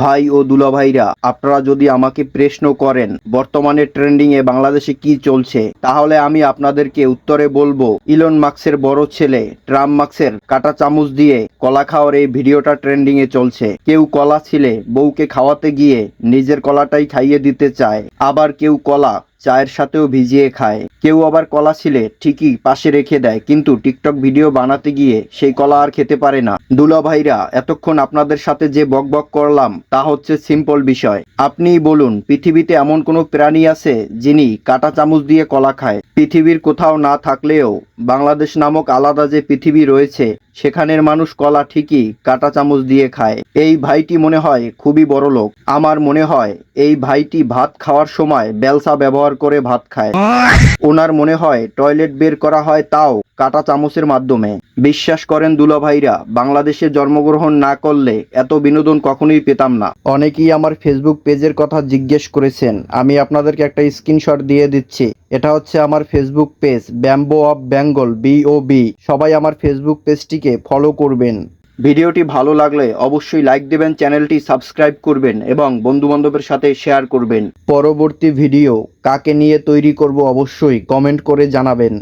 ভাই ও দুলাভাইরা, আপনারা যদি আমাকে প্রশ্ন করেন, বর্তমানে ট্রেন্ডিং এ বাংলাদেশে কি চলছে, তাহলে আমি আপনাদেরকে উত্তরে বলব, ইলন মার্কসের বড় ছেলে, ট্রাম্প মার্কসের কাটা চামচ দিয়ে কলা খাওয়ার এই ভিডিওটা ট্রেন্ডিং এ চলছে। কেউ কলা ছিলে, বউকে খাওয়াতে গিয়ে নিজের কলাটাই খাইয়ে দিতে চায়, আবার কেউ কলা চায়ের সাথেও ভিজিয়ে খায়। কেউ আবার কলা ছিলে, ঠিকই পাশে রেখে দেয়, কিন্তু টিকটক ভিডিও বানাতে গিয়ে সেই কলা আর খেতে পারে না। দুলা ভাইরা, এতক্ষণ আপনাদের সাথে যে বক বক করলাম, তা হচ্ছে সিম্পল বিষয়। আপনি বলুন, পৃথিবীতে এমন কোনো প্রাণী আছে যিনি কাটা চামচ দিয়ে কলা খায়? পৃথিবীর কোথাও না থাকলেও বাংলাদেশ নামক আলাদা যে পৃথিবী রয়েছে সেখানের মানুষ কলা ঠিকই কাটা চামচ দিয়ে খায়। এই ভাইটি মনে হয় খুবই বড় লোক। আমার মনে হয় এই ভাইটি ভাত খাওয়ার সময় বেলসা ব্যবহার করে ভাত খায়। ওনার মনে হয় টয়লেট বের করা হয় তাও কাটা চামচের মাধ্যমে। বিশ্বাস করেন দুলাভাইরা, বাংলাদেশে জন্মগ্রহণ না করলে এত বিনোদন কখনোই পেতাম না। অনেকেই আমার ফেসবুক পেজের কথা জিজ্ঞেস করেছেন, আমি আপনাদেরকে একটা স্ক্রিনশট দিয়ে দিচ্ছি। এটা হচ্ছে আমার Facebook page bamboo of Bengal BOB সবাই আমার ফেসবুক পেজটিকে ফলো করবেন। ভিডিওটি ভালো লাগলে অবশ্যই লাইক দেবেন, চ্যানেলটি সাবস্ক্রাইব করবেন এবং বন্ধু বান্ধবের সাথে শেয়ার করবেন। পরবর্তী ভিডিও কাকে নিয়ে তৈরি করব অবশ্যই কমেন্ট করে জানাবেন।